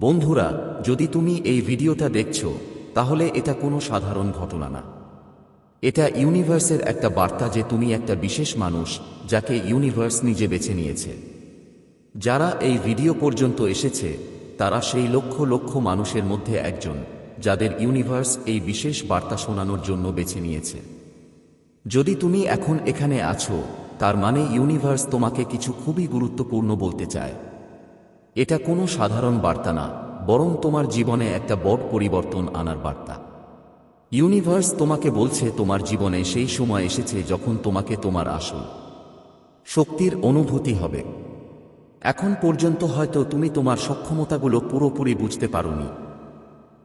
বন্ধুরা, যদি তুমি এই ভিডিওটা দেখছ, তাহলে এটা কোনো সাধারণ ঘটনা না। এটা ইউনিভার্সের একটা বার্তা যে তুমি একটা বিশেষ মানুষ যাকে ইউনিভার্স নিজে বেছে নিয়েছে। যারা এই ভিডিও পর্যন্ত এসেছে, তারা সেই লক্ষ লক্ষ মানুষের মধ্যে একজন, যাদের ইউনিভার্স এই বিশেষ বার্তা শোনানোর জন্য বেছে নিয়েছে। যদি তুমি এখন এখানে আছো, তার মানে ইউনিভার্স তোমাকে কিছু খুবই গুরুত্বপূর্ণ বলতে চায়। এটা কোনো সাধারণ বার্তা না, বরং তোমার জীবনে একটা বড় পরিবর্তন আনার বার্তা। ইউনিভার্স তোমাকে বলছে তোমার জীবনে সেই সময় এসেছে যখন তোমাকে তোমার আসল শক্তির অনুভূতি হবে। এখন পর্যন্ত হয়তো তুমি তোমার সক্ষমতাগুলো পুরোপুরি বুঝতে পারোনি।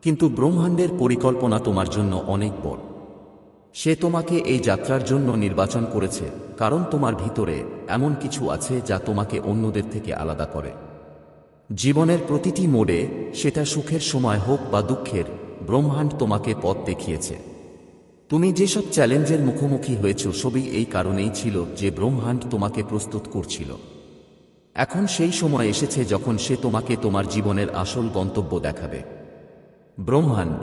কিন্তু ব্রহ্মাণ্ডের পরিকল্পনা তোমার জন্য অনেক বড়। সে তোমাকে এই যাত্রার জন্য নির্বাচন করেছে, কারণ তোমার ভিতরে এমন কিছু আছে যা তোমাকে অন্যদের থেকে আলাদা করে। জীবনের প্রতিটি মোড়ে সেটা সুখের সময় হোক বা দুঃখের, ব্রহ্মাণ্ড তোমাকে পথ দেখিয়েছে। তুমি যেসব চ্যালেঞ্জের মুখোমুখি হয়েছ সবই এই কারণেই ছিল যে ব্রহ্মাণ্ড তোমাকে প্রস্তুত করছিল। এখন সেই সময় এসেছে যখন সে তোমাকে তোমার জীবনের আসল গন্তব্য দেখাবে। ব্রহ্মাণ্ড,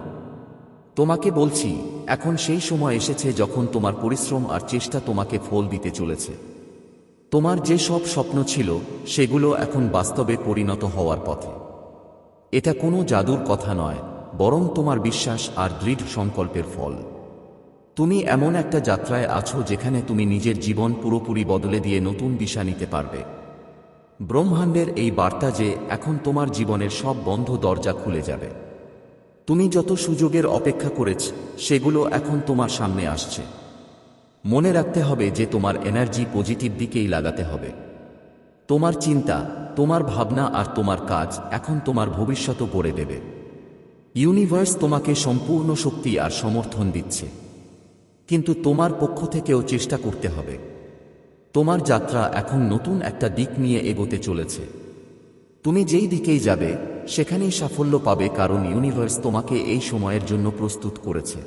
তোমাকে বলছি, এখন সেই সময় এসেছে যখন তোমার পরিশ্রম আর চেষ্টা তোমাকে ফল দিতে চলেছে। তোমার যে সব স্বপ্ন ছিল, সেগুলো এখন বাস্তবে পরিণত হওয়ার পথে। এটা কোনো জাদুর কথা নয়, বরং তোমার বিশ্বাস আর দৃঢ় সংকল্পের ফল। তুমি এমন একটা যাত্রায় আছো যেখানে তুমি নিজের জীবন পুরোপুরি বদলে দিয়ে নতুন দিশা নিতে পারবে। ব্রহ্মাণ্ডের এই বার্তা যে এখন তোমার জীবনের সব বন্ধ দরজা খুলে যাবে। তুমি যত সুযোগের অপেক্ষা করেছ, সেগুলো এখন তোমার সামনে আসছে। মনে রাখতে হবে যে তোমার এনার্জি পজিটিভ দিকেই লাগাতে হবে। তোমার চিন্তা, তোমার ভাবনা আর তোমার কাজ এখন তোমার ভবিষ্যৎ পড়ে দেবে। ইউনিভার্স তোমাকে সম্পূর্ণ শক্তি আর সমর্থন দিচ্ছে। কিন্তু তোমার পক্ষ থেকেও চেষ্টা করতে হবে। তোমার যাত্রা এখন নতুন একটা দিক নিয়ে এগোতে চলেছে। তুমি যেই দিকেই যাবে, সেখানেই সাফল্য পাবে কারণ ইউনিভার্স তোমাকে এই সময়ের জন্য প্রস্তুত করেছে।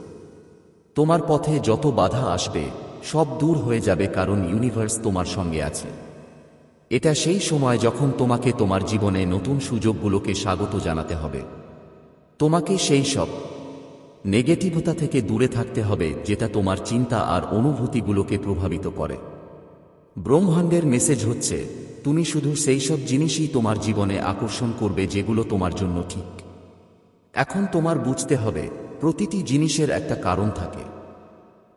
তোমার পথে যত বাধা আসবে, সব দূর হয়ে যাবে কারণ ইউনিভার্স তোমার সঙ্গে আছে। এটা সেই সময় যখন তোমাকে তোমার জীবনে নতুন সুযোগগুলোকে স্বাগত জানাতে হবে। তোমাকে সেই সব নেগেটিভতা থেকে দূরে থাকতে হবে যেটা তোমার চিন্তা আর অনুভূতিগুলোকে প্রভাবিত করে। ব্রহ্মাণ্ডের মেসেজ হচ্ছে, তুমি শুধু সেই সব জিনিসই তোমার জীবনে আকর্ষণ করবে যেগুলো তোমার জন্য ঠিক। এখন তোমার বুঝতে হবে প্রতিটি জিনিসের একটা কারণ থাকে।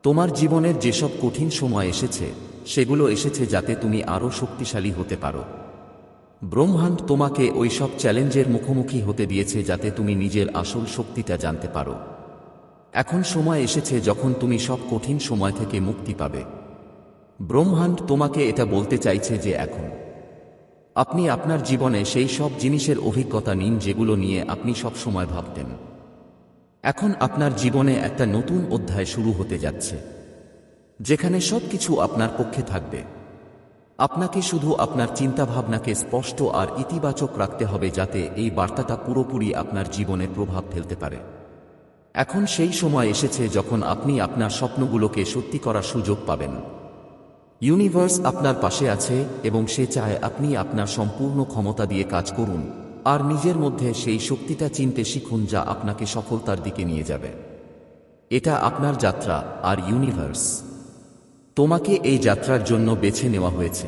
তোমার জীবনের যেসব কঠিন সময় এসেছে, সেগুলো এসেছে যাতে তুমি আরও শক্তিশালী হতে পারো। ব্রহ্মাণ্ড তোমাকে ওই সব চ্যালেঞ্জের মুখোমুখি হতে দিয়েছে যাতে তুমি নিজের আসল শক্তিটা জানতে পারো। এখন সময় এসেছে যখন তুমি সব কঠিন সময় থেকে মুক্তি পাবে। ব্রহ্মাণ্ড তোমাকে এটা বলতে চাইছে যে এখন, আপনি আপনার জীবনে সেই সব জিনিসের অভিজ্ঞতা নিন যেগুলো নিয়ে আপনি সব সময় ভাবতেন। এখন আপনার জীবনে একটা নতুন অধ্যায় শুরু হতে যাচ্ছে, যেখানে সব কিছু আপনার পক্ষে থাকবে। আপনাকে শুধু আপনার চিন্তাভাবনাকে স্পষ্ট আর ইতিবাচক রাখতে হবে যাতে এই বার্তাটা পুরোপুরি আপনার জীবনে প্রভাব ফেলতে পারে। এখন সেই সময় এসেছে যখন আপনি আপনার স্বপ্নগুলোকে সত্যি করার সুযোগ পাবেন। ইউনিভার্স আপনার পাশে আছে এবং সে চায় আপনি আপনার সম্পূর্ণ ক্ষমতা দিয়ে কাজ করুন। আর নিজের মধ্যে সেই শক্তিটা চিনতে শিখুন যা আপনাকে সফলতার দিকে নিয়ে যাবে। এটা আপনার যাত্রা আর ইউনিভার্স তোমাকে এই যাত্রার জন্য বেছে নেওয়া হয়েছে।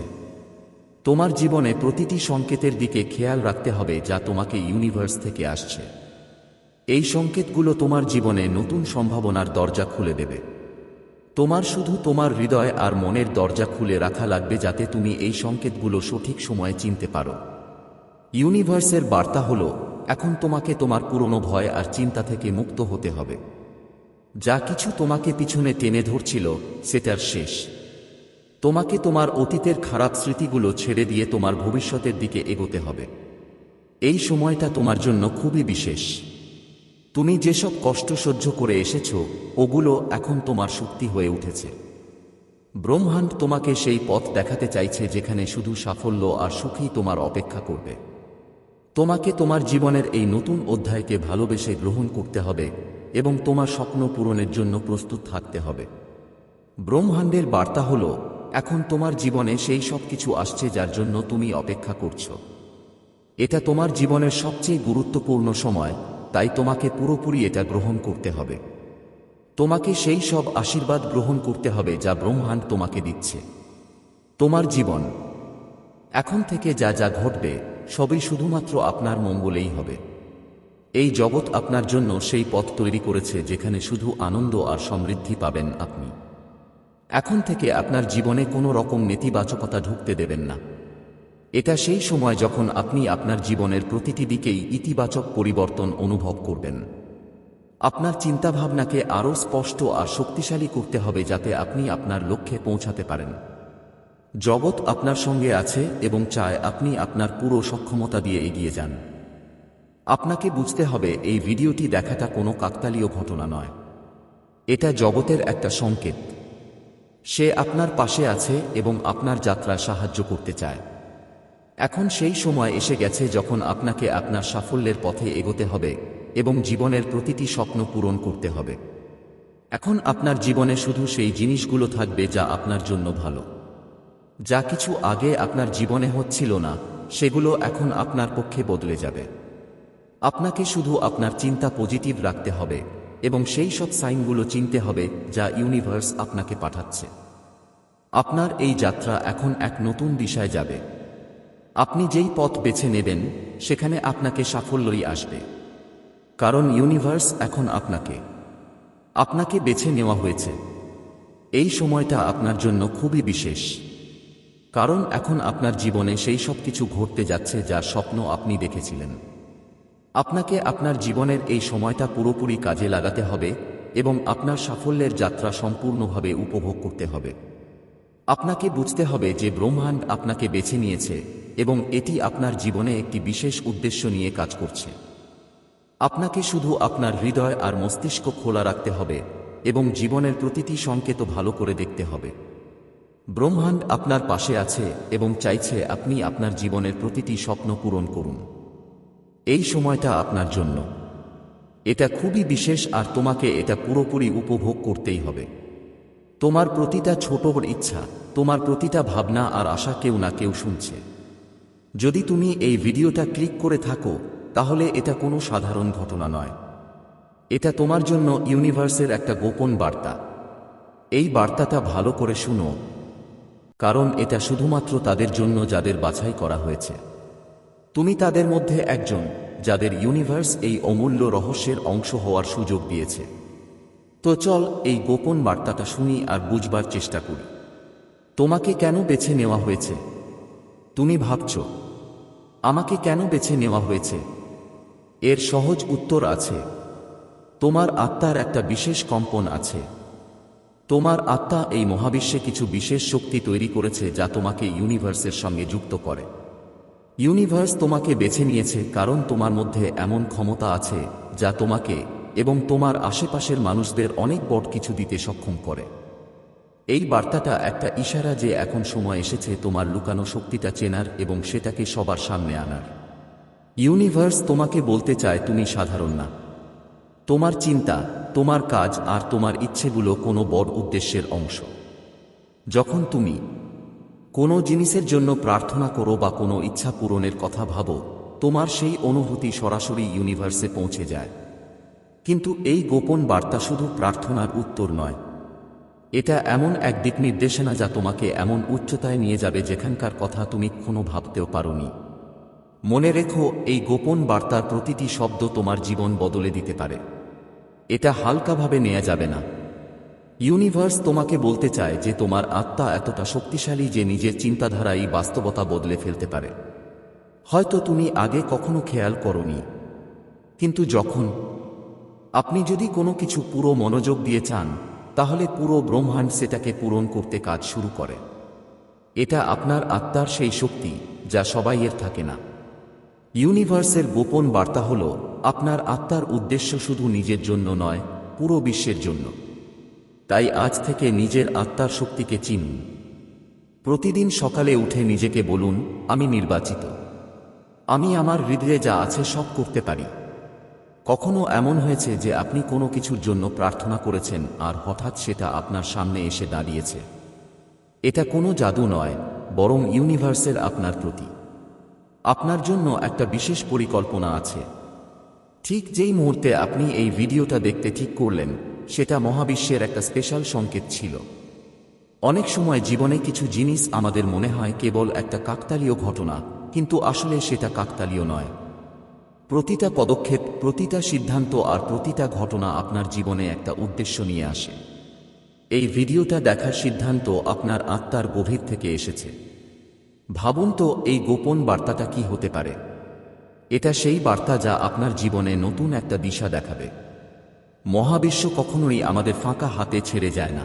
তোমার জীবনে প্রতিটি সংকেতের দিকে খেয়াল রাখতে হবে যা তোমাকে ইউনিভার্স থেকে আসছে। এই সংকেতগুলো তোমার জীবনে নতুন সম্ভাবনার দরজা খুলে দেবে। তোমার শুধু তোমার হৃদয় আর মনের দরজা খুলে রাখা লাগবে যাতে তুমি এই সংকেতগুলো সঠিক সময়ে চিনতে পারো। ইউনিভার্সের বার্তা হল, এখন তোমাকে তোমার পুরনো ভয় আর চিন্তা থেকে মুক্ত হতে হবে। যা কিছু তোমাকে পিছনে টেনে ধরছিল, সেটার শেষ। তোমাকে তোমার অতীতের খারাপ স্মৃতিগুলো ছেড়ে দিয়ে তোমার ভবিষ্যতের দিকে এগোতে হবে। এই সময়টা তোমার জন্য খুবই বিশেষ। তুমি যেসব কষ্ট সহ্য করে এসেছ, ওগুলো এখন তোমার শক্তি হয়ে উঠেছে। ব্রহ্মাণ্ড তোমাকে সেই পথ দেখাতে চাইছে যেখানে শুধু সাফল্য আর সুখই তোমার অপেক্ষা করবে। তোমাকে তোমার জীবনের এই নতুন অধ্যায়কে ভালোবেসে গ্রহণ করতে হবে এবং তোমার স্বপ্ন পূরণের জন্য প্রস্তুত থাকতে হবে। ব্রহ্মাণ্ডের বার্তা হল, এখন তোমার জীবনে সেই সব কিছু আসছে যার জন্য তুমি অপেক্ষা করছ। এটা তোমার জীবনের সবচেয়ে গুরুত্বপূর্ণ সময়, তাই তোমাকে পুরোপুরি এটা গ্রহণ করতে হবে। তোমাকে সেই সব আশীর্বাদ গ্রহণ করতে হবে যা ব্রহ্মাণ্ড তোমাকে দিচ্ছে। তোমার জীবন। এখন থেকে যা যা ঘটবে সবই শুধুমাত্র আপনার মঙ্গলেই হবে। এই জগৎ আপনার জন্য সেই পথ তৈরি করেছে যেখানে শুধু আনন্দ আর সমৃদ্ধি পাবেন আপনি। এখন থেকে আপনার জীবনে কোনো রকম নেতিবাচকতা ঢুকতে দেবেন না। এটা সেই সময় যখন আপনি আপনার জীবনের প্রতিটি দিকেই ইতিবাচক পরিবর্তন অনুভব করবেন। আপনার চিন্তাভাবনাকে আরও স্পষ্ট আর শক্তিশালী করতে হবে যাতে আপনি আপনার লক্ষ্যে পৌঁছাতে পারেন। জগৎ আপনার সঙ্গে আছে এবং চায় আপনি আপনার পুরো সক্ষমতা দিয়ে এগিয়ে যান। আপনাকে বুঝতে হবে এই ভিডিওটি দেখাটা কোনো কাকতালীয় ঘটনা নয়। এটা জগতের একটা সংকেত। সে আপনার পাশে আছে এবং আপনার যাত্রায় সাহায্য করতে চায়। এখন সেই সময় এসে গেছে যখন আপনাকে আপনার সাফল্যের পথে এগোতে হবে এবং জীবনের প্রতিটি স্বপ্ন পূরণ করতে হবে। এখন আপনার জীবনে শুধু সেই জিনিসগুলো থাকবে যা আপনার জন্য ভালো। যা কিছু আগে আপনার জীবনে হচ্ছিল না, সেগুলো এখন আপনার পক্ষে বদলে যাবে। আপনাকে শুধু আপনার চিন্তা পজিটিভ রাখতে হবে এবং সেই সব সাইনগুলো চিনতে হবে যা ইউনিভার্স আপনাকে পাঠাচ্ছে। আপনার এই যাত্রা এখন এক নতুন দিশায় যাবে। আপনি যেই পথ বেছে নেবেন, সেখানে আপনাকে সাফল্যই আসবে। কারণ ইউনিভার্স এখন আপনাকে। আপনাকে বেছে নেওয়া হয়েছে। এই সময়টা আপনার জন্য খুবই বিশেষ। কারণ এখন আপনার জীবনে সেই সব কিছু ঘটতে যাচ্ছে যার স্বপ্ন আপনি দেখেছিলেন। আপনাকে আপনার জীবনের এই সময়টা পুরোপুরি কাজে লাগাতে হবে এবং আপনার সাফল্যের যাত্রা সম্পূর্ণভাবে উপভোগ করতে হবে। আপনাকে বুঝতে হবে যে ব্রহ্মাণ্ড আপনাকে বেছে নিয়েছে এবং এটি আপনার জীবনে একটি বিশেষ উদ্দেশ্য নিয়ে কাজ করছে। আপনাকে শুধু আপনার হৃদয় আর মস্তিষ্ক খোলা রাখতে হবে এবং জীবনের প্রতিটি সংকেত ভালো করে দেখতে হবে। ব্রহ্মাণ্ড আপনার পাশে আছে এবং চাইছে আপনি আপনার জীবনের প্রতিটি স্বপ্ন পূরণ করুন। এই সময়টা আপনার জন্য। এটা খুবই বিশেষ আর তোমাকে এটা পুরোপুরি উপভোগ করতেই হবে। তোমার প্রতিটা ছোট ইচ্ছা, তোমার প্রতিটা ভাবনা আর আশা কেউ না কেউ শুনছে। যদি তুমি এই ভিডিওটা ক্লিক করে থাকো, তাহলে এটা কোনো সাধারণ ঘটনা নয়। এটা তোমার জন্য ইউনিভার্সের একটা গোপন বার্তা। এই বার্তাটা ভালো করে শুনো কারণ এটা শুধুমাত্র তাদের জন্য যাদের বাছাই করা হয়েছে। তুমি তাদের মধ্যে একজন, যাদের ইউনিভার্স এই অমূল্য রহস্যের অংশ হওয়ার সুযোগ দিয়েছে। তো চল এই গোপন বার্তাটা শুনি আর বুঝবার চেষ্টা করি। তোমাকে কেন বেছে নেওয়া হয়েছে? তুমি ভাবছ, আমাকে কেন বেছে নেওয়া হয়েছে? এর সহজ উত্তর আছে, তোমার আত্মার একটা বিশেষ কম্পন আছে। তোমার আত্মা এই মহাবিশ্বে কিছু বিশেষ শক্তি তৈরি করেছে যা তোমাকে ইউনিভার্সের সঙ্গে যুক্ত করে। ইউনিভার্স তোমাকে বেছে নিয়েছে কারণ তোমার মধ্যে এমন ক্ষমতা আছে যা তোমাকে এবং তোমার আশেপাশের মানুষদের অনেক বড় কিছু দিতে সক্ষম করে। এই বার্তাটা একটা ইশারা যে এখন সময় এসেছে তোমার লুকানো শক্তিটা চেনার এবং সেটাকে সবার সামনে আনার। ইউনিভার্স তোমাকে বলতে চায় তুমি সাধারণ না। তোমার চিন্তা তোমার কাজ আর তোমার ইচ্ছেগুলো কোনো বড় উদ্দেশ্যের অংশ। যখন তুমি কোনো জিনিসের জন্য প্রার্থনা করো বা কোনো ইচ্ছা পূরণের কথা ভাবো, তোমার সেই অনুভূতি সরাসরি ইউনিভার্সে পৌঁছে যায়। কিন্তু এই গোপন বার্তা শুধু প্রার্থনার উত্তর নয়। এটা এমন এক দিক নির্দেশনা যা তোমাকে এমন উচ্চতায় নিয়ে যাবে যেখানকার কথা তুমি কোনো ভাবতেও পারোনি। মনে রেখো, এই গোপন বার্তার প্রতিটি শব্দ তোমার জীবন বদলে দিতে পারে। এটা হালকাভাবে নেওয়া যাবে না। ইউনিভার্স তোমাকে বলতে চায় যে তোমার আত্মা এতটা শক্তিশালী যে নিজের চিন্তাধারাই বাস্তবতা বদলে ফেলতে পারে। হয়তো তুমি আগে কখনো খেয়াল করনি। কিন্তু যখন আপনি যদি কোনো কিছু পুরো মনোযোগ দিয়ে চান, তাহলে পুরো ব্রহ্মাণ্ড সেটাকে পূরণ করতে কাজ শুরু করে। এটা আপনার আত্মার সেই শক্তি, যা সবাই এর থাকে না। ইউনিভার্সের গোপন বার্তা হল, আপনার আত্মার উদ্দেশ্য শুধু নিজের জন্য নয়, পুরো বিশ্বের জন্য। তাই আজ থেকে নিজের আত্মার শক্তিকে চিনুন। প্রতিদিন সকালে উঠে নিজেকে বলুন, আমি নির্বাচিত। আমি আমার হৃদয়ে যা আছে সব করতে পারি। কখনো এমন হয়েছে যে আপনি কোনো কিছুর জন্য প্রার্থনা করেছেন আর হঠাৎ সেটা আপনার সামনে এসে দাঁড়িয়েছে। এটা কোনো জাদু নয়, বরং ইউনিভার্সের আপনার প্রতি। আপনার জন্য একটা বিশেষ পরিকল্পনা আছে। ঠিক যেই মুহূর্তে আপনি এই ভিডিওটা দেখতে ঠিক করলেন, সেটা মহাবিশ্বের একটা স্পেশাল সংকেত ছিল। অনেক সময় জীবনে কিছু জিনিস আমাদের মনে হয় কেবল একটা কাকতালীয় ঘটনা, কিন্তু আসলে সেটা কাকতালীয় নয়। প্রতিটা পদক্ষেপ, প্রতিটা সিদ্ধান্ত আর প্রতিটা ঘটনা আপনার জীবনে একটা উদ্দেশ্য নিয়ে আসে। এই ভিডিওটা দেখার সিদ্ধান্ত আপনার আত্মার গভীর থেকে এসেছে। ভাবুন তো এই গোপন বার্তাটা কি হতে পারে। এটা সেই বার্তা যা আপনার জীবনে নতুন একটা দিশা দেখাবে। মহাবিশ্ব কখনোই আমাদের ফাঁকা হাতে ছেড়ে যায় না।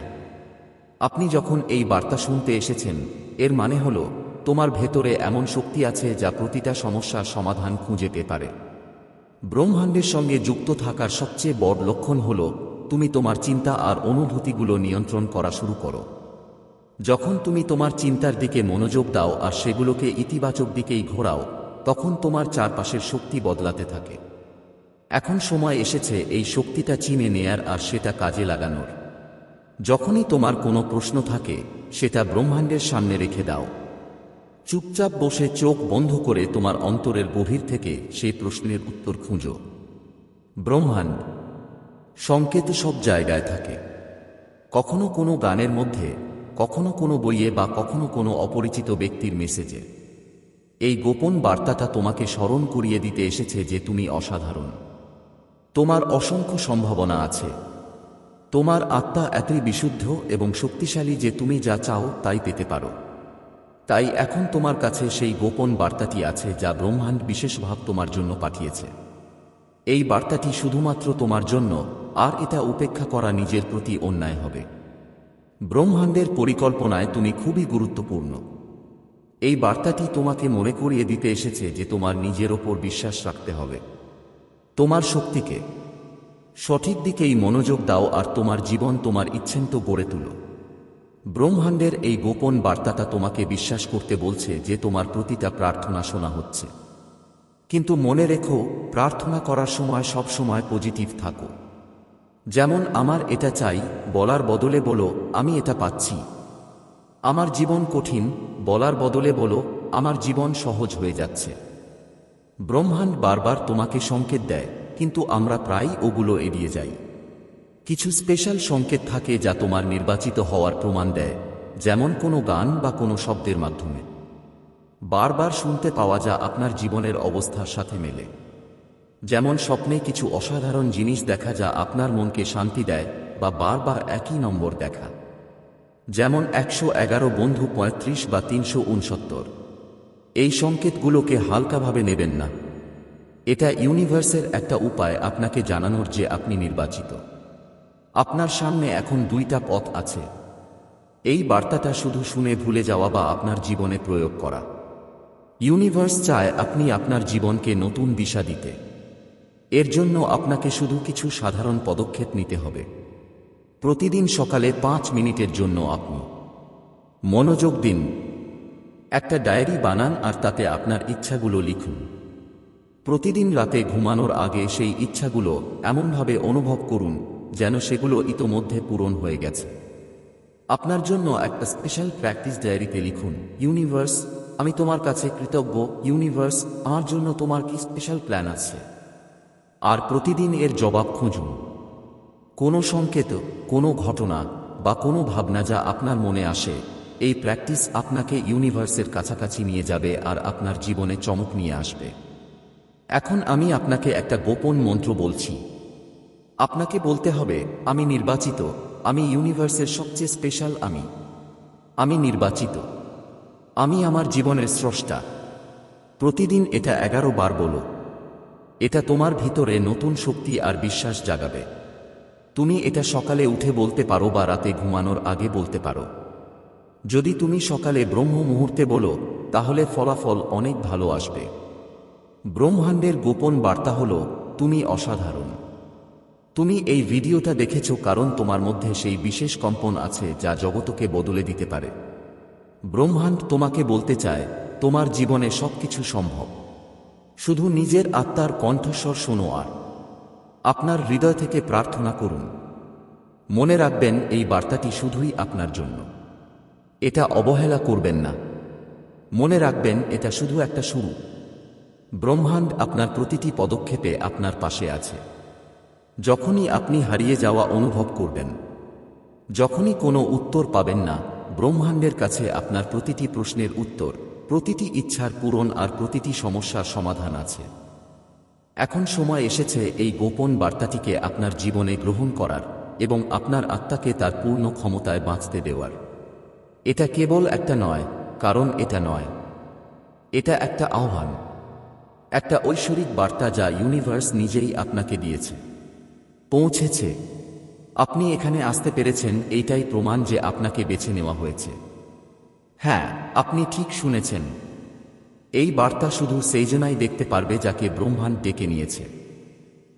আপনি যখন এই বার্তা শুনতে এসেছেন, এর মানে হল তোমার ভেতরে এমন শক্তি আছে যা প্রতিটা সমস্যার সমাধান খুঁজে পেতে পারে। ব্রহ্মাণ্ডের সঙ্গে যুক্ত থাকার সবচেয়ে বড় লক্ষণ হল তুমি তোমার চিন্তা আর অনুভূতিগুলো নিয়ন্ত্রণ করা শুরু করো। যখন তুমি তোমার চিন্তার দিকে মনোযোগ দাও আর সেগুলোকে ইতিবাচক দিকেই ঘোরাও, তখন তোমার চারপাশের শক্তি বদলাতে থাকে। এখন সময় এসেছে এই শক্তিটা চিনে নেয়ার আর সেটা কাজে লাগানোর। যখনই তোমার কোনো প্রশ্ন থাকে, সেটা ব্রহ্মাণ্ডের সামনে রেখে দাও। চুপচাপ বসে চোখ বন্ধ করে তোমার অন্তরের গভীর থেকে সেই প্রশ্নের উত্তর খুঁজো। ব্রহ্মাণ্ড সংকেত সব জায়গায় থাকে। কখনো কোনো গানের মধ্যে কখনো কোনো বইয়ে বা কখনো কোনো অপরিচিত ব্যক্তির মেসেজে। এই গোপন বার্তাটা তোমাকে স্মরণ করিয়ে দিতে এসেছে যে তুমি অসাধারণ। তোমার অসংখ্য সম্ভাবনা আছে। তোমার আত্মা এতই বিশুদ্ধ এবং শক্তিশালী যে তুমি যা চাও তাই পেতে পারো। তাই এখন তোমার কাছে সেই গোপন বার্তাটি আছে যা ব্রহ্মাণ্ড বিশেষভাব তোমার জন্য পাঠিয়েছে। এই বার্তাটি শুধুমাত্র তোমার জন্য, আর এটা উপেক্ষা করা নিজের প্রতি অন্যায় হবে। ব্রহ্মাণ্ডের পরিকল্পনায় তুমি খুবই গুরুত্বপূর্ণ। এই বার্তাটি তোমাকে মনে করিয়ে দিতে এসেছে যে তোমার নিজের ওপর বিশ্বাস রাখতে হবে। তোমার শক্তিকে সঠিক দিকেই মনোযোগ দাও আর তোমার জীবন তোমার ইচ্ছেন্ত গড়ে তুলো। ব্রহ্মাণ্ডের এই গোপন বার্তাটা তোমাকে বিশ্বাস করতে বলছে যে তোমার প্রতিটা প্রার্থনা শোনা হচ্ছে। কিন্তু মনে রেখো, প্রার্থনা করার সময় সব সময় পজিটিভ থাকো। যেমন আমার এটা চাই, বলার বদলে বলো, আমি এটা পাচ্ছি। আমার জীবন কঠিন, বলার বদলে বলো, আমার জীবন সহজ হয়ে যাচ্ছে। ব্রহ্মাণ্ড বারবার তোমাকে সংকেত দেয়, কিন্তু আমরা প্রায় ওগুলো এড়িয়ে যাই। কিছু স্পেশাল সংকেত থাকে যা তোমার নির্বাচিত হওয়ার প্রমাণ দেয়, যেমন কোনো গান বা কোনো শব্দের মাধ্যমে। বারবার শুনতে পাওয়া যা আপনার জীবনের অবস্থার সাথে মেলে। যেমন স্বপ্নে কিছু অসাধারণ জিনিস দেখা যা আপনার মনকে শান্তি দেয় বা বারবার একই নম্বর দেখা। যেমন একশো এগারো বন্ধু পঁয়ত্রিশ বা তিনশো উনসত্তর এই সংকেতগুলোকে হালকাভাবে নেবেন না। এটা ইউনিভার্সের একটা উপায় আপনাকে জানানোর যে আপনি নির্বাচিত। আপনার সামনে এখন দুইটা পথ আছে। এই বার্তাটা শুধু শুনে ভুলে যাওয়া বা আপনার জীবনে প্রয়োগ করা। ইউনিভার্স চায় আপনি আপনার জীবনকে নতুন দিশা দিতে। এর জন্য আপনাকে শুধু কিছু সাধারণ পদক্ষেপ নিতে হবে। প্রতিদিন সকালে পাঁচ মিনিটের জন্য আপনি মনোযোগ দিন। একটা ডায়েরি বানান আর তাতে আপনার ইচ্ছাগুলো লিখুন। প্রতিদিন রাতে ঘুমানোর আগে সেই ইচ্ছাগুলো এমনভাবে অনুভব করুন যেন সেগুলো ইতোমধ্যে পূরণ হয়ে গেছে। আপনার জন্য একটা স্পেশাল প্র্যাকটিস ডায়েরিতে লিখুন, ইউনিভার্স, আমি তোমার কাছে কৃতজ্ঞ, ইউনিভার্স, আমার জন্য তোমার কি স্পেশাল প্ল্যান আছে? আর প্রতিদিন এর জবাব খুঁজুন। কোনো সংকেত, কোনো ঘটনা বা কোনো ভাবনা যা আপনার মনে আসে, এই প্র্যাকটিস আপনাকে ইউনিভার্সের কাছাকাছি নিয়ে যাবে আর আপনার জীবনে চমক নিয়ে আসবে। এখন আমি আপনাকে একটা গোপন মন্ত্র বলছি। আপনাকে বলতে হবে, আমি নির্বাচিত, আমি ইউনিভার্সের সবচেয়ে স্পেশাল আমি। আমি নির্বাচিত। আমি আমার জীবনের স্রষ্টা। প্রতিদিন এটা এগারো বার বলো। এটা তোমার ভিতরে নতুন শক্তি আর বিশ্বাস জাগাবে। তুমি এটা সকালে উঠে বলতে পারো বা রাতে ঘুমানোর আগে বলতে পারো। যদি তুমি সকালে ব্রহ্ম মুহূর্তে বলো, তাহলে ফলাফল অনেক ভালো আসবে। ব্রহ্মাণ্ডের গোপন বার্তা হল, তুমি অসাধারণ। তুমি এই ভিডিওটা দেখেছ কারণ তোমার মধ্যে সেই বিশেষ কম্পন আছে যা জগতকে বদলে দিতে পারে। ব্রহ্মাণ্ড তোমাকে বলতে চায়, তোমার জীবনে সবকিছু সম্ভব। শুধু নিজের আত্মার কণ্ঠস্বর শোনো আর। আপনার হৃদয় থেকে প্রার্থনা করুন। মনে রাখবেন এই বার্তাটি শুধুই আপনার জন্য। এটা অবহেলা করবেন না। মনে রাখবেন এটা শুধু একটা শুরু। ব্রহ্মাণ্ড আপনার প্রতিটি পদক্ষেপে আপনার পাশে আছে। যখনই আপনি হারিয়ে যাওয়া অনুভব করবেন। যখনই কোনো উত্তর পাবেন না, ব্রহ্মাণ্ডের কাছে আপনার প্রতিটি প্রশ্নের উত্তর। প্রতিটি ইচ্ছার পূরণ আর প্রতিটি সমস্যার সমাধান আছে। এখন সময় এসেছে এই গোপন বার্তাটিকে আপনার জীবনে গ্রহণ করার এবং আপনার আত্মাকে তার পূর্ণ ক্ষমতায় বাঁচতে দেওয়ার। এটা কেবল একটা নয়, কারণ এটা নয়। এটা একটা আহ্বান। একটা ঐশ্বরিক বার্তা যা ইউনিভার্স নিজেই আপনাকে দিয়েছে। পৌঁছেছে। আপনি এখানে আসতে পেরেছেন, এইটাই প্রমাণ যে আপনাকে বেছে নেওয়া হয়েছে। হ্যাঁ আপনি ঠিক শুনেছেন। এই বার্তা শুধু সেইজনাই দেখতে পারবে যাকে ব্রহ্মাণ্ড ডেকে নিয়েছে।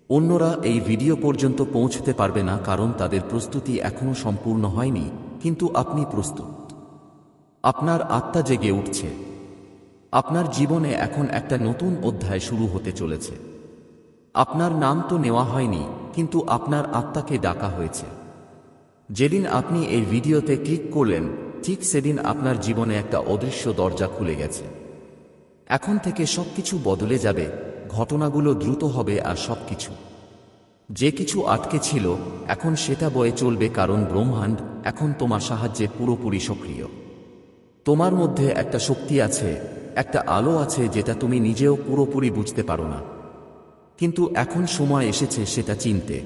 অন্যরা এই ভিডিও পর্যন্ত পৌঁছতে পারবে না কারণ তাদের প্রস্তুতি এখনও সম্পূর্ণ হয়নি, কিন্তু আপনি প্রস্তুত। আপনার আত্মা জেগে উঠছে। আপনার জীবনে এখন একটা নতুন অধ্যায় শুরু হতে চলেছে। আপনার নাম তো নেওয়া হয়নি, কিন্তু আপনার আত্মাকে ডাকা হয়েছে। যেদিন আপনি এই ভিডিওতে ক্লিক করলেন ঠিক সেদিন আপনার জীবনে একটা অদৃশ্য দরজা খুলে গেছে। এখন থেকে সবকিছু বদলে যাবে, ঘটনাগুলো দ্রুত হবে আর সবকিছু। যে কিছু আটকে ছিল, এখন সেটা বয়ে চলবে কারণ ব্রহ্মাণ্ড এখন তোমার সাহায্যে পুরোপুরি সক্রিয়। তোমার মধ্যে একটা শক্তি আছে, একটা আলো আছে যেটা তুমি নিজেও পুরোপুরি বুঝতে পারো না। কিন্তু এখন সময় এসেছে সেটা চিনতে।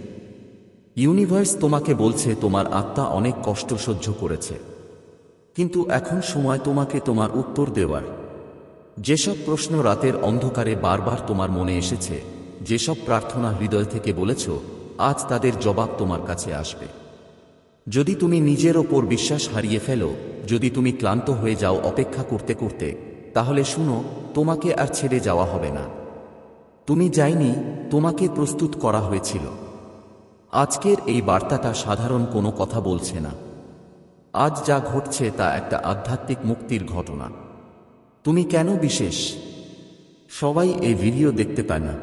ইউনিভার্স তোমাকে বলছে তোমার আত্মা অনেক কষ্ট সহ্য করেছে। কিন্তু এখন সময় তোমাকে তোমার উত্তর দেওয়ার। যেসব প্রশ্ন রাতের অন্ধকারে বারবার তোমার মনে এসেছে, যেসব প্রার্থনা হৃদয় থেকে বলেছ, আজ তাদের জবাব তোমার কাছে আসবে। যদি তুমি নিজের ওপর বিশ্বাস হারিয়ে ফেলো, যদি তুমি ক্লান্ত হয়ে যাও অপেক্ষা করতে করতে, তাহলে শুনো, তোমাকে আর ছেড়ে যাওয়া হবে না। তুমি যাইনি, তোমাকে প্রস্তুত করা হয়েছিল। আজকের এই বার্তাটা সাধারণ কোনো কথা বলছে না। আজ যা ঘটছে তা একটা আধ্যাত্মিক মুক্তির ঘটনা। তুমি কেন বিশেষ? সবাই এই ভিডিও দেখতে পায় না।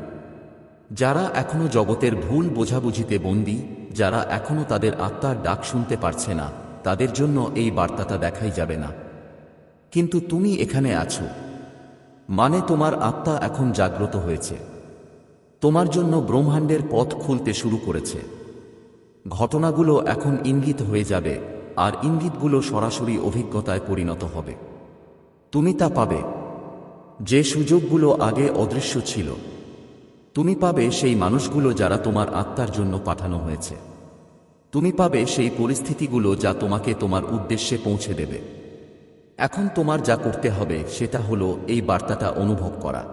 যারা এখনও জগতের ভুল বোঝাবুঝিতে বন্দী, যারা এখনও তাদের আত্মার ডাক শুনতে পারছে না, তাদের জন্য এই বার্তাটা দেখাই যাবে না। কিন্তু তুমি এখানে আছো। মানে তোমার আত্মা এখন জাগ্রত হয়েছে। তোমার জন্য ব্রহ্মাণ্ডের পথ খুলতে শুরু করেছে। ঘটনাগুলো এখন ইঙ্গিত হয়ে যাবে আর ইঙ্গিতগুলো সরাসরি অভিজ্ঞতায় পরিণত হবে। তুমি তা পাবে। যে সুযোগগুলো আগে অদৃশ্য ছিল, তুমি পাবে সেই মানুষগুলো যারা তোমার আত্মার জন্য পাঠানো হয়েছে। তুমি পাবে সেই পরিস্থিতিগুলো যা তোমাকে তোমার উদ্দেশ্যে পৌঁছে দেবে। এখন তোমার যা করতে হবে সেটা হলো এই বার্তাটা অনুভব করা।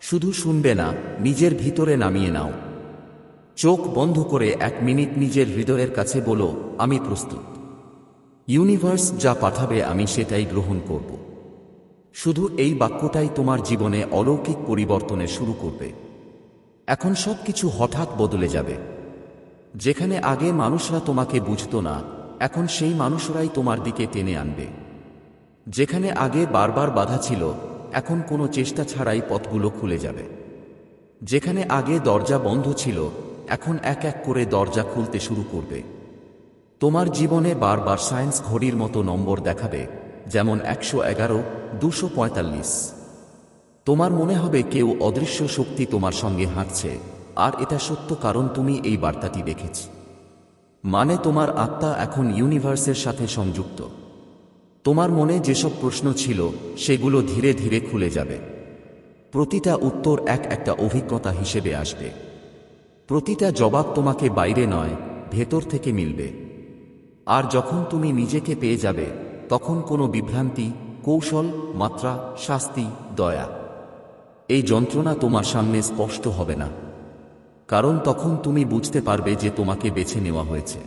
শুধু শুনবে না, নিজের ভিতরে নামিয়ে নাও। চোখ বন্ধ করে এক মিনিট নিজের হৃদয়ের কাছে বলো, আমি প্রস্তুত। ইউনিভার্স যা পাঠাবে, আমি সেটাই গ্রহণ করব। শুধু এই বাক্যটাই তোমার জীবনে অলৌকিক পরিবর্তনে শুরু করবে। এখন সব কিছু হঠাৎ বদলে যাবে। যেখানে আগে মানুষরা তোমাকে বুঝত না, এখন সেই মানুষরাই তোমার দিকে টেনে আনবে। যেখানে আগে বারবার বাধা ছিল, এখন কোনো চেষ্টা ছাড়াই পথগুলো খুলে যাবে। যেখানে আগে দরজা বন্ধ ছিল, এখন এক এক করে দরজা খুলতে শুরু করবে। তোমার জীবনে বারবার সায়েন্স ঘড়ির মতো নম্বর দেখাবে, যেমন একশো এগারো, দুশো পঁয়তাল্লিশ। তোমার মনে হবে কেউ অদৃশ্য শক্তি তোমার সঙ্গে হাঁটছে, আর এটা সত্য কারণ তুমি এই বার্তাটি দেখেছ। মানে তোমার আত্মা এখন ইউনিভার্সের সাথে সংযুক্ত। তোমার মনে যেসব প্রশ্ন ছিল, সেগুলো ধীরে ধীরে খুলে যাবে। প্রতিটা উত্তর এক একটা অভিজ্ঞতা হিসেবে আসবে। প্রতিটা জবাব তোমাকে বাইরে নয়, ভেতর থেকে মিলবে। আর যখন তুমি নিজেকে পেয়ে যাবে, তখন কোনো বিভ্রান্তি, কৌশল, মাত্রা, শাস্তি, দয়া। এই যন্ত্রণা তোমার সামনে স্পষ্ট হবে না। কারণ তখন তুমি বুঝতে পারবে যে তোমাকে বেছে নেওয়া হয়েছে।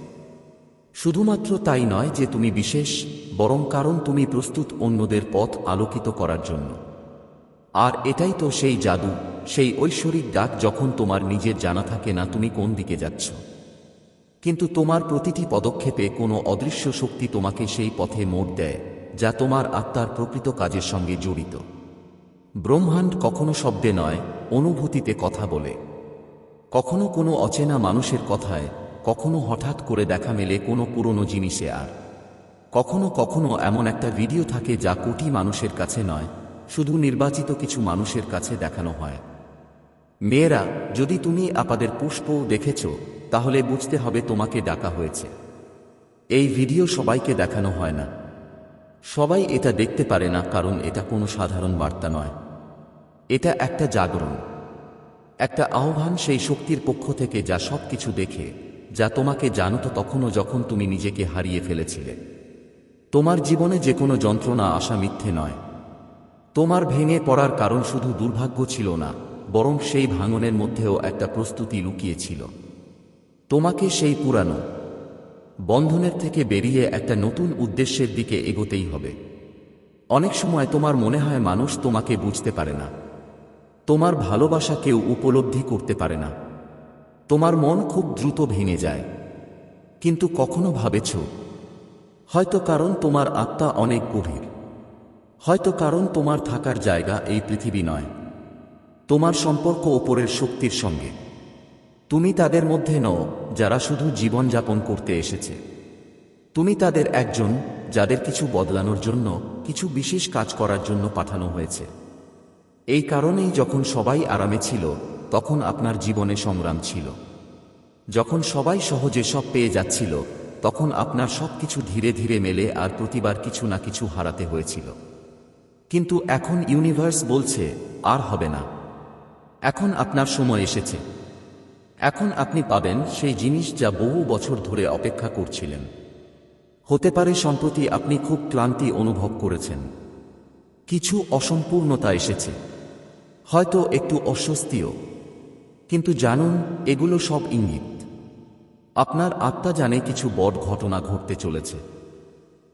শুধুমাত্র তাই নয় যে তুমি বিশেষ, বরং কারণ তুমি প্রস্তুত অন্যদের পথ আলোকিত করার জন্য। আর এটাই তো সেই জাদু, সেই ঐশ্বরিক ডাক যখন তোমার নিজের জানা থাকে না তুমি কোন দিকে যাচ্ছ। কিন্তু তোমার প্রতিটি পদক্ষেপে কোনো অদৃশ্য শক্তি তোমাকে সেই পথে মোড় দেয়, যা তোমার আত্মার প্রকৃত কাজের সঙ্গে জড়িত। ব্রহ্মাণ্ড কখনো শব্দে নয়, অনুভূতিতে কথা বলে। কখনো কোনো অচেনা মানুষের কথায়, কখনো হঠাৎ করে দেখা মেলে কোনো পুরনো জিনিসে আর। কখনো কখনো এমন একটা ভিডিও থাকে যা কোটি মানুষের কাছে নয়, শুধু নির্বাচিত কিছু মানুষের কাছে দেখানো হয়। মেয়েরা, যদি তুমি আপাদের পুষ্পও দেখেছ তাহলে বুঝতে হবে তোমাকে ডাকা হয়েছে। এই ভিডিও সবাইকে দেখানো হয় না। সবাই এটা দেখতে পারে না, কারণ এটা কোনো সাধারণ বার্তা নয়। এটা একটা জাগরণ। একটা আহ্বান সেই শক্তির পক্ষ থেকে যা সব কিছু দেখে, যা তোমাকে জানত তখনও যখন তুমি নিজেকে হারিয়ে ফেলেছিলে। তোমার জীবনে যে কোনো যন্ত্রণা আসা মিথ্যে নয়। তোমার ভেঙে পড়ার কারণ শুধু দুর্ভাগ্য ছিল না, বরং সেই ভাঙনের মধ্যেও একটা প্রস্তুতি লুকিয়েছিল। তোমাকে সেই পুরানো, বন্ধনের থেকে বেরিয়ে একটা নতুন উদ্দেশ্যের দিকে এগোতেই হবে। অনেক সময় তোমার মনে হয় মানুষ তোমাকে বুঝতে পারে না। তোমার ভালোবাসা কেউ উপলব্ধি করতে পারে না। তোমার মন খুব দ্রুত ভেঙে যায়। কিন্তু কখনো ভাবেছ, হয়তো কারণ তোমার আত্মা অনেক গভীর। হয়তো কারণ তোমার থাকার জায়গা এই পৃথিবী নয়। তোমার সম্পর্ক ওপরের শক্তির সঙ্গে। তুমি তাদের মধ্যে নও, যারা শুধু জীবনযাপন করতে এসেছে। তুমি তাদের একজন, যাদের কিছু বদলানোর জন্য, কিছু বিশেষ কাজ করার জন্য পাঠানো হয়েছে। এই কারণেই যখন সবাই আরামে ছিল, তখন আপনার জীবনে সংগ্রাম ছিল। যখন সবাই সহজে সব পেয়ে যাচ্ছিল, তখন আপনার সব কিছু ধীরে ধীরে মেলে আর প্রতিবার কিছু না কিছু হারাতে হয়েছিল। কিন্তু এখন ইউনিভার্স বলছে, আর হবে না। এখন আপনার সময় এসেছে। এখন আপনি পাবেন সেই জিনিস যা বহু বছর ধরে অপেক্ষা করছিলেন। হতে পারে সম্প্রতি আপনি খুব ক্লান্তি অনুভব করেছেন। কিছু অসম্পূর্ণতা এসেছে। হয়তো একটু অস্বস্তিও। কিন্তু জানুন, এগুলো সব ইঙ্গিত। আপনার আত্মা জানে কিছু বড় ঘটনা ঘটতে চলেছে।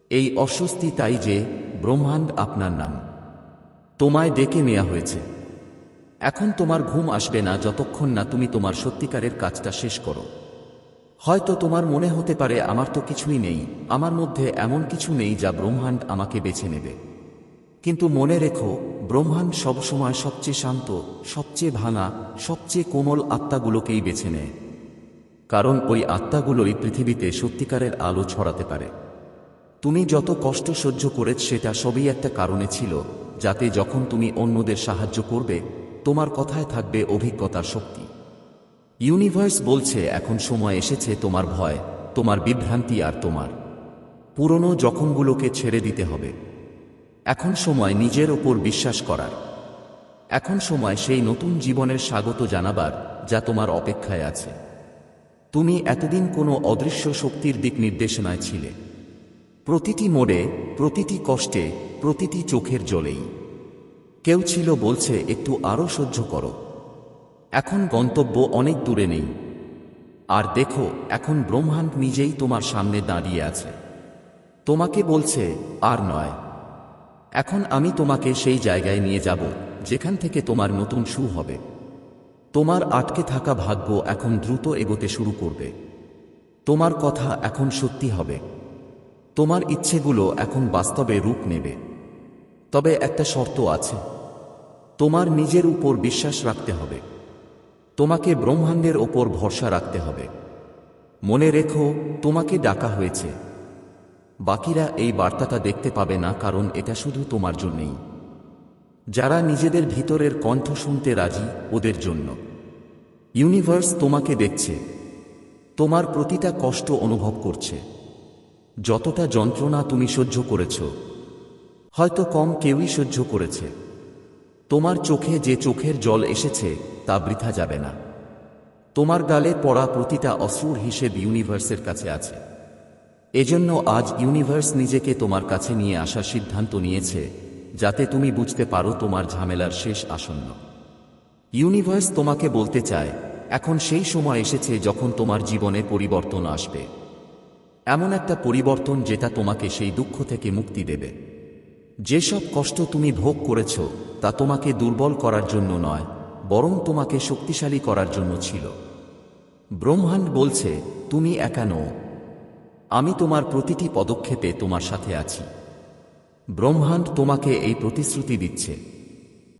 এই অস্বস্তি তাই যে, ব্রহ্মাণ্ড আপনার নাম। তোমায় ডেকে নেওয়া হয়েছে। এখন তোমার ঘুম আসবে না যতক্ষণ না তুমি তোমার সত্যিকারের কাজটা শেষ করো। হয়তো তোমার মনে হতে পারে, আমার তো কিছুই নেই। আমার মধ্যে এমন কিছু নেই যা ব্রহ্মাণ্ড আমাকে বেছে নেবে। কিন্তু মনে রেখো, ব্রহ্মাণ্ড সবসময় সবচেয়ে শান্ত, সবচেয়ে ভাঙা, সবচেয়ে কোমল আত্মাগুলোকেই বেছে নেয়। কারণ ওই আত্মাগুলোই পৃথিবীতে সত্যিকারের আলো ছড়াতে পারে। তুমি যত কষ্ট সহ্য করেছ, সেটা সবই একটা কারণে ছিল, যাতে যখন তুমি অন্যদের সাহায্য করবে তোমার কথায় থাকবে অভিজ্ঞতার শক্তি। ইউনিভার্স বলছে, এখন সময় এসেছে তোমার ভয়, তোমার বিভ্রান্তি আর তোমার। পুরনো জখমগুলোকে ছেড়ে দিতে হবে। এখন সময় নিজের ওপর বিশ্বাস করার। এখন সময় সেই নতুন জীবনের স্বাগত জানাবার, যা তোমার অপেক্ষায় আছে। তুমি এতদিন কোনো অদৃশ্য শক্তির দিক নির্দেশনায় ছিলে। প্রতিটি মোড়ে, প্রতিটি কষ্টে, প্রতিটি চোখের জলেই। কেউ ছিল বলছে, একটু আরও সহ্য করো। এখন গন্তব্য অনেক দূরে নেই। আর দেখো, এখন ব্রহ্মাণ্ড নিজেই তোমার সামনে দাঁড়িয়ে আছে। তোমাকে বলছে, আর নয়। এখন আমি তোমাকে সেই জায়গায় নিয়ে যাব, যেখান থেকে তোমার নতুন শু হবে। তোমার আটকে থাকা ভাগ্য এখন দ্রুত এগোতে শুরু করবে। তোমার কথা এখন সত্যি হবে। তোমার ইচ্ছেগুলো এখন বাস্তবে রূপ নেবে। তবে একটা শর্ত আছে। তোমার নিজের উপর বিশ্বাস রাখতে হবে। তোমাকে ব্রহ্মাণ্ডের ওপর ভরসা রাখতে হবে। মনে রেখো, তোমাকে ডাকা হয়েছে। বাকিরা এই বার্তাটা দেখতে পাবে না, কারণ এটা শুধু তোমার জন্যেই। যারা নিজেদের ভিতরের কণ্ঠ শুনতে রাজি, ওদের জন্য। ইউনিভার্স তোমাকে দেখছে। তোমার প্রতিটা কষ্ট অনুভব করছে। যতটা যন্ত্রণা তুমি সহ্য করেছ, হয়তো কম কেউই সহ্য করেছে। তোমার চোখে যে চোখের জল এসেছে, তা বৃথা যাবে না। তোমার গালে পড়া প্রতিটা অশ্রুর হিসেব ইউনিভার্সের কাছে আছে। এজন্য আজ ইউনিভার্স নিজেকে তোমার কাছে নিয়ে আসার সিদ্ধান্ত নিয়েছে, যাতে তুমি বুঝতে পারো তোমার ঝামেলার শেষ আসন্ন। ইউনিভার্স তোমাকে বলতে চায়, এখন সেই সময় এসেছে যখন তোমার জীবনে পরিবর্তন আসবে। এমন একটা পরিবর্তন যেটা তোমাকে সেই দুঃখ থেকে মুক্তি দেবে। যেসব কষ্ট তুমি ভোগ করেছ তা তোমাকে দুর্বল করার জন্য নয়, বরং তোমাকে শক্তিশালী করার জন্য ছিল। ব্রহ্মাণ্ড বলছে, তুমি একা নও। আমি তোমার প্রতিটি পদক্ষেপে তোমার সাথে আছি। ব্রহ্মাণ্ড তোমাকে এই প্রতিশ্রুতি দিচ্ছে।